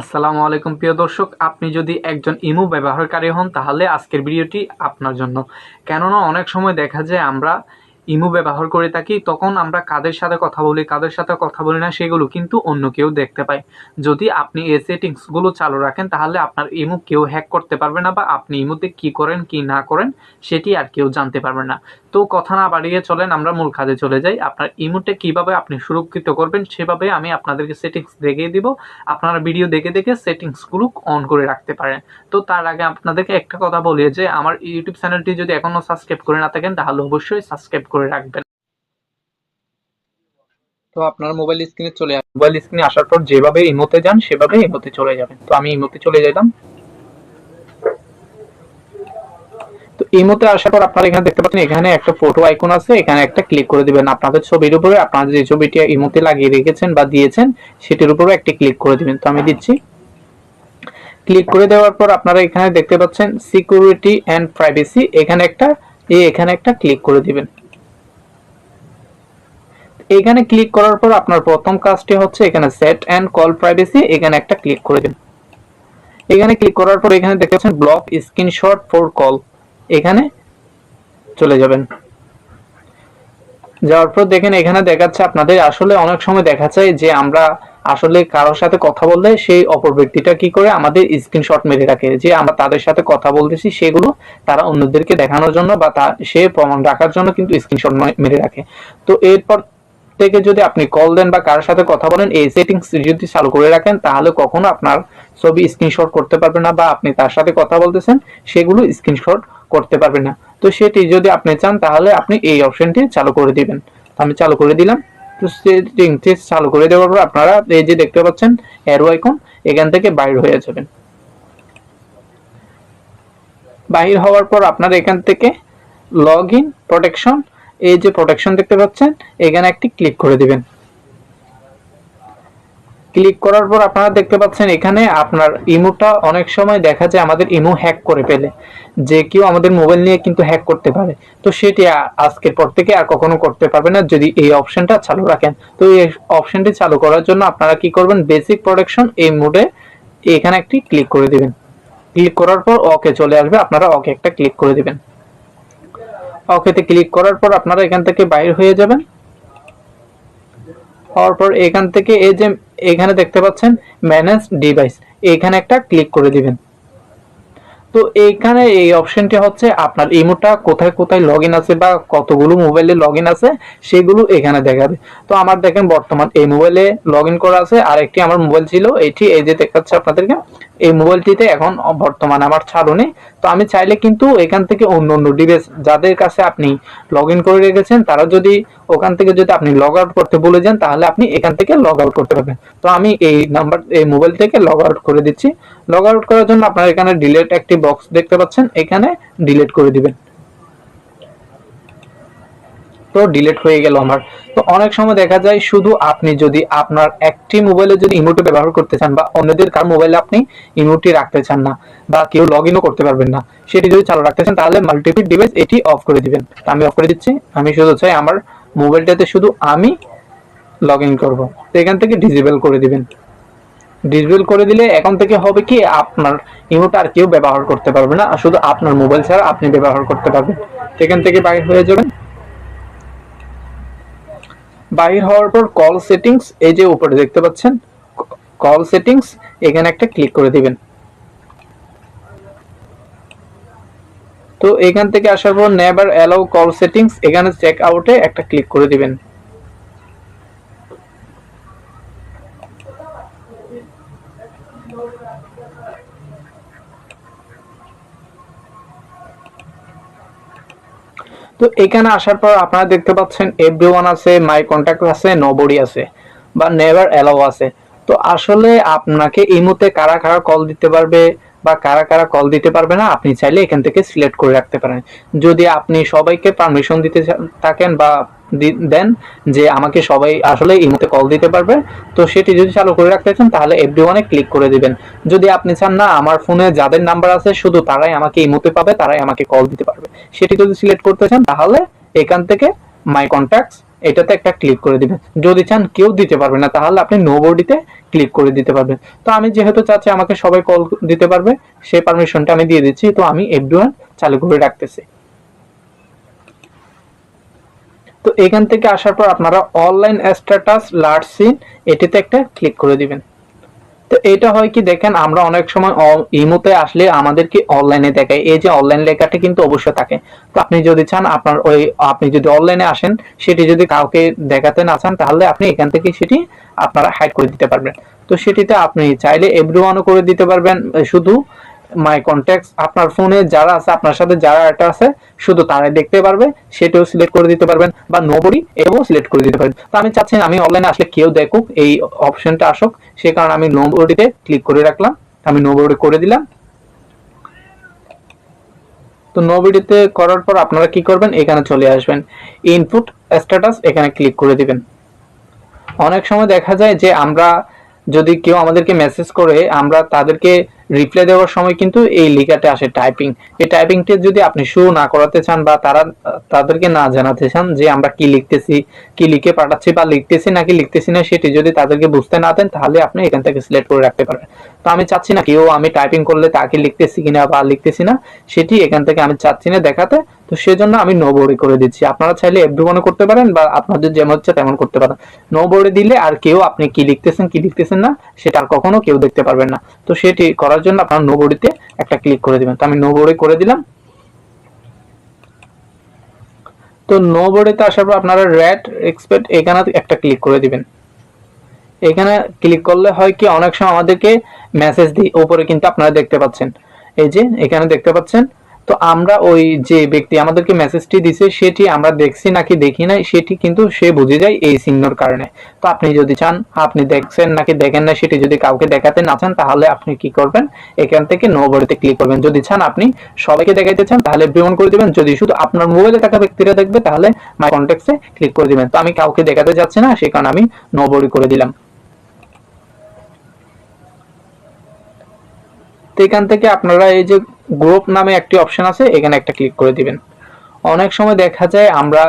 আসসালামু আলাইকুম, প্রিয় দর্শক। আপনি যদি একজন ইমো ব্যবহারকারী হন, তাহলে আজকের ভিডিওটি আপনার জন্য। কেননা, অনেক সময় দেখা যায় আমরা ইমো ব্যবহার করে থাকি, তখন আমরা কাদের সাথে কথা বলি, কাদের সাথে কথা বলি না, সেগুলো কিন্তু অন্য কেউ দেখতে পায়। যদি আপনি এই সেটিংসগুলো চালু রাখেন, তাহলে আপনার ইমো কেউ হ্যাক করতে পারবে না বা আপনি ইমোতে কি করেন, কি না করেন, সেটি আর কেউ জানতে পারবে না। তো কথা না বাড়িয়ে চলেন, আমরা মূল কাজে চলে যাই। আপনার ইমোটে কীভাবে আপনি সুরক্ষিত করবেন, সেভাবে আমি আপনাদেরকে সেটিংস দেখিয়ে দিব। আপনারা ভিডিও দেখে দেখে সেটিংসগুলো অন করে রাখতে পারেন। তো তার আগে আপনাদেরকে একটা কথা বলি যে, আমার ইউটিউব চ্যানেলটি যদি এখনও সাবস্ক্রাইব করে না থাকেন, তাহলে অবশ্যই সাবস্ক্রাইব করে রাখবেন। তো আপনার মোবাইল স্ক্রিনে চলে আসবে মোবাইল স্ক্রিনে আসার পর যেভাবে ইমোতে যান সেভাবে ইমোতে চলে যাবেন। তো আমি ইমোতে চলে গেলাম তো ইমোতে আসার পর আপনারা এখানে দেখতে পাচ্ছেন, এখানে একটা ফটো আইকন আছে। এখানে একটা ক্লিক করে দিবেন। আপনাদের ছবির উপরে আপনারা যে ছবিটি ইমোতে লাগিয়ে রেখেছেন বা দিয়েছেন, সেটির উপরে একটি ক্লিক করে দিবেন। তো আমি দিচ্ছি। ক্লিক করে দেওয়ার পর আপনারা এখানে দেখতে পাচ্ছেন সিকিউরিটি অ্যান্ড প্রাইভেসি এখানে একটা, এই এখানে একটা ক্লিক করে দিবেন। এখানে ক্লিক করার পর আপনার প্রথম কাজটি হচ্ছে এখানে সেট অ্যান্ড কল প্রাইভেসি এখানে একটা ক্লিক করে দিন। এখানে ক্লিক করার পর এখানে দেখতে পাচ্ছেন ব্লক স্ক্রিনশট ফর কল এখানে চলে যাবেন। যাওয়ার পর দেখেন এখানে দেখাচ্ছে আপনাদের আসলে অনেক সময় দেখা যায় যে আমরা আসলে কারোর সাথে কথা বললে সেই অপর ব্যক্তিটা কি করে আমাদের স্ক্রিনশট মেরে রাখে, যে আমরা তাদের সাথে কথা বলতেছি, সেগুলো তারা অন্যদেরকে দেখানোর জন্য বা সে প্রমাণ রাখার জন্য কিন্তু স্ক্রিনশট মেরে রাখে। তো এরপর থেকে যদি আপনি কল দেন বা কারোর সাথে কথা বলেন, এই সেটিংস যদি চালু করে রাখেন, তাহলে কখনো আপনার ছবি স্ক্রিনশট করতে পারবে না বা আপনি তার সাথে কথা বলতেছেন, সেগুলো স্ক্রিনশট করতে পারবেন না। তো সেটি যদি আপনি চান, তাহলে আপনি এই অপশনটি চালু করে দিবেন। আমি চালু করে দিলাম। তো সেটিংসটি চালু করে দেওয়ার পর আপনারা এই যে দেখতে পাচ্ছেন অ্যারো আইকন এখান থেকে বাইর হয়ে যাবেন। বাহির হওয়ার পর আপনারা এখান থেকে লগ ইন প্রোটেকশন এই যে প্রোটেকশন দেখতে পাচ্ছেন, এখানে একটি ক্লিক করে দিবেন। ক্লিক করার পর আপনারা দেখতে পাচ্ছেন এখানে আপনার ইমোটা অনেক সময় দেখা যায় আমাদের ইমো হ্যাক করে ফেলে, যে কেউ আমাদের মোবাইল নিয়ে কিন্তু হ্যাক করতে পারে। তো সেটি আজকের পর থেকে আর কখনো করতে পারবে না যদি এই অপশনটা চালু রাখেন। তো এই অপশনটি চালু করার জন্য আপনারা কি করবেন বেসিক প্রোটেকশন এই মোডে এখানে একটি ক্লিক করে দিবেন। ক্লিক করার পর ওকে চলে আসবে, আপনারা ওকে একটা ক্লিক করে দিবেন। ওকেতে ক্লিক করার পর আপনারা এখান থেকে বাইরে হয়ে যাবেন। হওয়ার পর এখান থেকে এই যে এখানে দেখতে পাচ্ছেন ম্যানেজ ডিভাইস এখানে একটা ক্লিক করে দিবেন। তো এইখানে এই অপশনটি হচ্ছে আপনার ইমোটা কোথায় কোথায় লগ আছে বা কতগুলো মোবাইলে লগ আছে সেগুলো এখানে দেখাবে। তো আমার দেখেন বর্তমান এই মোবাইলে লগ করা আছে আর একটি আমার মোবাইল ছিল, এটি এই যে দেখাচ্ছে আপনাদেরকে এই মোবাইলটিতে এখন বর্তমানে আমার চালু নেই। তো আমি চাইলে কিন্তু এখান থেকে অন্য অন্য ডিভাইস যাদের কাছে আপনি লগ করে রেখেছেন, তারা যদি ওখান থেকে যদি আপনি লগ আউট করতে বলে যান, তাহলে আপনি এখান থেকে লগ আউট করতে পারবেন। তো আমি এই নাম্বার এই মোবাইল থেকে লগ আউট করে দিচ্ছি। লগ আউট করার জন্য আপনারা এখানে ডিলেট একটি বক্স দেখতে পাচ্ছেন। এখানে ডিলেট করে দিবেন। তো ডিলিট হয়ে গেল আমার। তো অনেক সময় দেখা যায় শুধু আপনি যদি আপনার একটি মোবাইলে যদি ইমোটি ব্যবহার করতে চান বা অন্যদের কার মোবাইলে আপনি ইমোটি রাখতে চান না বা কেউ লগ ইনও করতে পারবেন না, সেটি যদি চালু রাখতে চান তাহলে মাল্টিপিট ডিভাইস এটি অফ করে দিবেন। আমি অফ করে দিচ্ছি, আমি শুধু চাই আমার মোবাইলটাতে শুধু আমি লগ ইন করব। তো এখান থেকে ডিজেবল করে দিবেন। ডিসেবল করে দিলে এখন থেকে হবে কি আপনার ইমোটা আর কেউ ব্যবহার করতে পারবে না, শুধু আপনার মোবাইল ছাড়া আপনি ব্যবহার করতে পারবেন। এখান থেকে বাইরে হয়ে যাবেন। বাইর হওয়ার পর কল সেটিংস এই যে উপরে দেখতে পাচ্ছেন কল সেটিংস এখানে একটা ক্লিক করে দিবেন। তো এখান থেকে আসার পর নেভার অ্যালাউ কল সেটিংস এখানে চেক আউটে একটা ক্লিক করে দিবেন। তো এখানে আসার পর আপনারা দেখতে পাচ্ছেন এভরি আছে মাই কন্ট্যাক্ট আছে নবরি আছে, বা নেভার অ্যালাউ আছে। তো আসলে আপনাকে এই মুহূর্তে কারা কারা কল দিতে পারবে বা কারা কারা কল দিতে পারবে না, আপনি চাইলে এখান থেকে সিলেক্ট করে রাখতে পারেন। যদি আপনি সবাইকে পারমিশন দিতে থাকেন বা দেন যে আমাকে সবাই আসলে এই মুহূর্তে কল দিতে পারবে। তো সেটি যদি চালু করে রাখতে চান, তাহলে এভরিওয়ানে ক্লিক করে দিবেন। যদি আপনি চান না, আমার ফোনে যাদের নাম্বার আছে, শুধু তারাই আমাকে এই মুহূর্তে পাবে, তারাই আমাকে কল দিতে পারবে। সেটি যদি সিলেক্ট করতে চান, তাহলে এখান থেকে মাই কন্ট্যাক্টস এটাতে একটা ক্লিক করে দিবেন। যদি চান কেউ দিতে পারবে না, তাহলে আপনি নো বডিতে ক্লিক করে দিতে পারবেন। তো আমি যেহেতু চাচ্ছি আমাকে সবাই কল দিতে পারবে সেই পারমিশনটা আমি দিয়ে দিচ্ছি, তো আমি এভরিওয়ান চালু করে রাখতেছি। তো এখান থেকে আসার পর আপনারা অনলাইন স্ট্যাটাস লার্জ সিন এটিতে একটা ক্লিক করে দিবেন। তো এটা হয় কি দেখেন, আমরা অনেক সময় ইমোতে আসলে আমাদেরকে অনলাইনে দেখায়। এই যে অনলাইন লেখাটা কিন্তু অবশ্যই থাকে। তো আপনি যদি চান আপনার ওই, আপনি যদি অনলাইনে আসেন, সেটি যদি কাউকে দেখাতে না চান, তাহলে আপনি এখান থেকে সেটি আপনারা হাইড করে দিতে পারবেন। তো সেটিতে আপনি চাইলে এভরিওয়ানও করে দিতে পারবেন, শুধু মাই কন্ট্যাক্টস আপনার ফোনে যারা আছে, আপনার সাথে যারা এটা আছে, শুধু তারাই দেখতে পারবে, সেটাও সিলেক্ট করে দিতে পারবেন বা নোবডি এটাও সিলেক্ট করে দিতে পারবেন। তো আমি চাচ্ছি আমি অনলাইনে আসলে কেউ দেখুক, এই অপশনটা আসুক, সে কারণে আমি নোবডিতে ক্লিক করে রাখলাম, আমি নোবডি করে দিলাম। তো নোবডিতে করার পর আপনারা কি করবেন? এখানে চলে আসবেন ইনপুট স্ট্যাটাস এখানে ক্লিক করে দিবেন। অনেক সময় দেখা যায় যে আমরা যদি কেউ আমাদেরকে মেসেজ করে, আমরা তাদেরকে রিপ্লাই দেওয়ার সময় কিন্তু এই লেখাটা আসে টাইপিং এই টাইপিংটি যদি আপনি শুরু না করাতে চান বা তারা, তাদেরকে না জানাতে চান যে আমরা কি লিখতেছি, কি লিখে পাঠাচ্ছি বা লিখতেছি নাকি লিখতেছি না, সেটি যদি তাদেরকে বুঝতে না দেন, তাহলে আপনি এখান থেকে সিলেক্ট করে রাখতে পারবেন। তো আমি চাচ্ছি না কেউ আমি টাইপিং করলে তাকে লিখতেছি কিনা বা লিখতেছি না? সেটি এখান থেকে আমি চাচ্ছি না দেখাতে। তো সেজন্য আমি নো বোর্ডে করে দিচ্ছি। আপনারা চাইলে এভরিওয়ানে করতে পারেন বা আপনাদের যেমন হচ্ছে তেমন করতে পারেন। নো বোর্ডে দিলে আর কেউ আপনি কি লিখতেছেন কি লিখতেছেন না, সেটা আর কখনো কেউ দেখতে পারবেন না। তো সেটি করার জন্য আপনারা নো বডিতে একটা ক্লিক করে দিবেন। তো আমি নো বডি করে দিলাম। তো নো বডিতে আসার পর আপনারা র্যাট এক্সপেক্ট এখানে একটা ক্লিক করে দিবেন। এখানে ক্লিক করলে হয় কি, অনেক সময় আমাদেরকে মেসেজ দিই উপরে কিন্তু আপনারা দেখতে পাচ্ছেন। এই যে, এখানে দেখতে পাচ্ছেন তো আমরা ওই যে ব্যক্তি আমাদেরকে মেসেজটি দিছে, সেটি আমরা দেখছি নাকি দেখি নাই, সেটি কিন্তু সে বুঝে যায় এই চিহ্নর কারণে। তো আপনি যদি চান, আপনি দেখছেন নাকি দেখেন না সেটি যদি কাউকে দেখাতে না চান, তাহলে আপনি কি করবেন? এখান থেকে নো বডিতে ক্লিক করবেন। যদি চান আপনি সবাইকে দেখাইতে চান, তাহলে ভ্রমণ করে দিবেন। যদি শুধু আপনার মোবাইলে থাকা ব্যক্তিরা দেখবে, তাহলে মাই কন্ট্যাক্টসে ক্লিক করে দিবেন। তো আমি কাউকে দেখাতে যাচ্ছি না সেই কারণে আমি নো বডি করে দিলাম। তো এখান থেকে আপনারা এই যে গ্রুপ নামে একটি অপশন আছে, এখানে একটা ক্লিক করে দিবেন। অনেক সময় দেখা যায় আমরা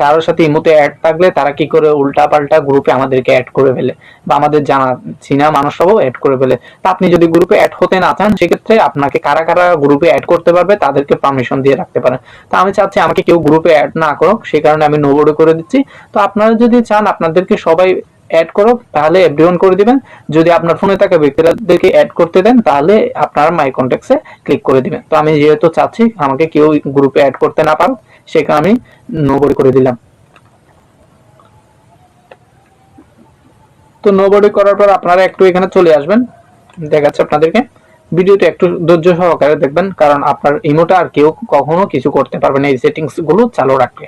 কারোর সাথে ইমোতে অ্যাড থাকলে তারা কি করে উল্টা পাল্টা গ্রুপে আমাদেরকে অ্যাড করে ফেলে বা আমাদের জানা চিনা মানুষরাও অ্যাড করে ফেলে। তা আপনি যদি গ্রুপে অ্যাড হতে না চান, সেক্ষেত্রে আপনাকে কারা কারা গ্রুপে অ্যাড করতে পারবে তাদেরকে পারমিশন দিয়ে রাখতে পারেন। তো আমি চাচ্ছি আমাকে কেউ গ্রুপে অ্যাড না করুক সেই কারণে আমি নোবডে করে দিচ্ছি। তো আপনারা যদি চান, আপনাদেরকে সবাই অ্যাড করো, তাহলে এভরিওয়ান করে দিবেন। যদি আপনার ফোনে থাকা ব্যক্তিদেরকে অ্যাড করতে দেন, তাহলে আপনারা মাই কন্ট্যাক্টসে ক্লিক করে দিবেন। তো আমি যেহেতু চাচ্ছি, আমাকে কেউ গ্রুপে অ্যাড করতে না পারো সেখানে আমি নোবডি করে দিলাম। তো নোবডি করার পর আপনারা একটু এখানে চলে আসবেন। দেখাচ্ছে আপনাদেরকে। ভিডিওটা একটু ধৈর্য সহকারে দেখবেন, কারণ আপনার ইমোটা আর কেউ কখনো কিছু করতে পারবে না এই সেটিংসগুলো চালু রাখলে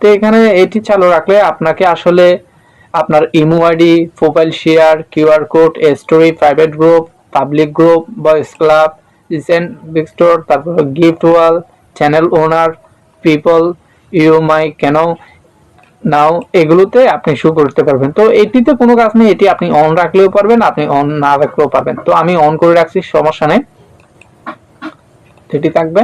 তো এখানে এটি চালু রাখলে আপনাকে আসলে আপনার imo ID, profile share QR code story private group, public group boys club recent big store, তারপর gift wall, channel owner, people, you, my, can, now, এগুলোতে আপনি শো করতে পারবেন। তো এটিতে কোনো কাজ নেই, এটি আপনি অন রাখলেও পারবেন, আপনি অন না রাখলেও পারবেন। তো আমি অন করে রাখছি, সমস্যা নেই। এটি থাকবে।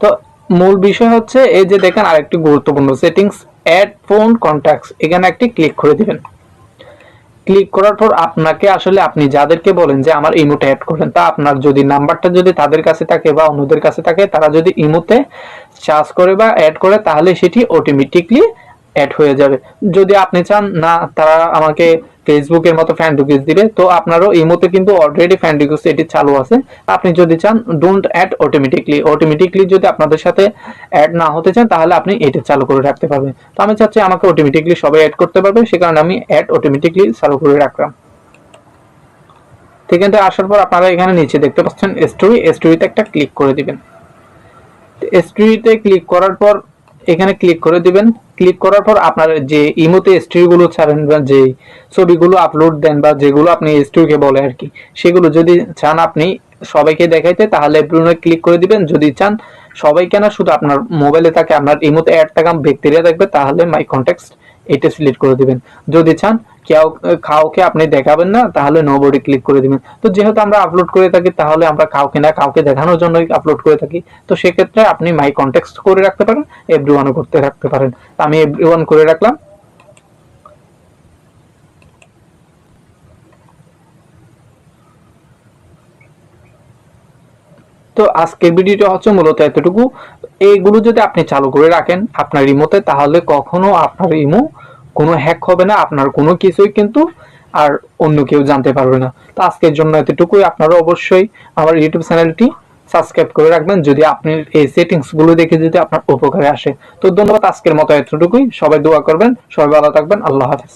তো মূল বিষয় হচ্ছে এই যে দেখেন আরেকটি গুরুত্বপূর্ণ সেটিংস অ্যাড ফোন কন্ট্যাক্টস এখানে একটি ক্লিক করে দিবেন। ক্লিক করার পর আপনাকে আসলে আপনি যাদেরকে বলেন যে আমার ইমোতে অ্যাড করেন তা আপনার যদি নাম্বারটা যদি তাদের কাছে থাকে বা অন্যদের কাছে থাকে, তারা যদি ইমোতে চার্জ করে বা অ্যাড করে, তাহলে সেটি অটোমেটিকলি অ্যাড হয়ে যাবে। যদি আপনি চান, না, তারা আমাকে ফেসবুকের মতো ফ্যান রিকোয়েস্ট দিবে। তো আপনারও ইমোতে কিন্তু অলরেডি ফ্যান রিকোয়েস্ট এটি চালু আছে। আপনি যদি চান ডোন্ট অ্যাড অটোমেটিকলি অটোমেটিকলি যদি আপনাদের সাথে অ্যাড না হতে চান, তাহলে আপনি এটা চালু করে রাখতে পারবেন। তো আমি চাচ্ছি আমাকে অটোমেটিকলি সবাই অ্যাড করতে পারবে। সে কারণে আমি অ্যাড অটোমেটিকলি চালু করে রাখলাম। সেখান থেকে আসার পর আপনারা এখানে নিচে দেখতে পাচ্ছেন স্টোরি স্টোরিতে একটা ক্লিক করে দিবেন। স্টোরিতে ক্লিক করার পর এখানে ক্লিক করে দিবেন। ক্লিক করার পর আপনার যে ইমোতে স্ট্রিগুলো ছাড়েন বা যে ছবিগুলো আপলোড দেন বা যেগুলো আপনি স্ট্রিকে বলে আর কি, সেগুলো যদি চান আপনি সবাইকে দেখাইতে, তাহলে ব্রুনে ক্লিক করে দিবেন। যদি চান সবাইকে না, শুধু আপনার মোবাইলে থাকে, আপনার ইমোতে অ্যাড থাকা ব্যক্তিরা দেখবে তাহলে মাই কন্ট্যাক্টস এটা সিলেক্ট করে দিবেন। যদি চান, কেউ, কাউকে আপনি দেখাবেন না, তাহলে নো বডি ক্লিক করে দিবেন। তো যেহেতু আমরা আপলোড করে থাকি, তাহলে আমরা কাউকে না কাউকে দেখানোর জন্য আপলোড করে থাকি। তো সেক্ষেত্রে আপনি মাই কন্টেক্সট করে রাখতে পারেন এভরি ওয়ানও করতে রাখতে পারেন। তো আমি এভরি ওয়ান করে রাখলাম। তো আজকের ভিডিওটা হচ্ছে মূলত এতটুকু। এইগুলো যদি আপনি চালু করে রাখেন আপনার ইমোতে তাহলে কখনো আপনার ইমো কোনো হ্যাক হবে না, আপনার কোনো কিছুই কিন্তু আর অন্য কেউ জানতে পারবে না। তো আজকের জন্য এতটুকুই। আপনারা অবশ্যই আমার ইউটিউব চ্যানেলটি সাবস্ক্রাইব করে রাখবেন। যদি আপনি এই সেটিংসগুলো দেখে যদি আপনার উপকারে আসে। তো ধন্যবাদ আজকের মতো এতটুকুই। সবাই দোয়া করবেন, সবাই ভালো থাকবেন। আল্লাহ হাফেজ।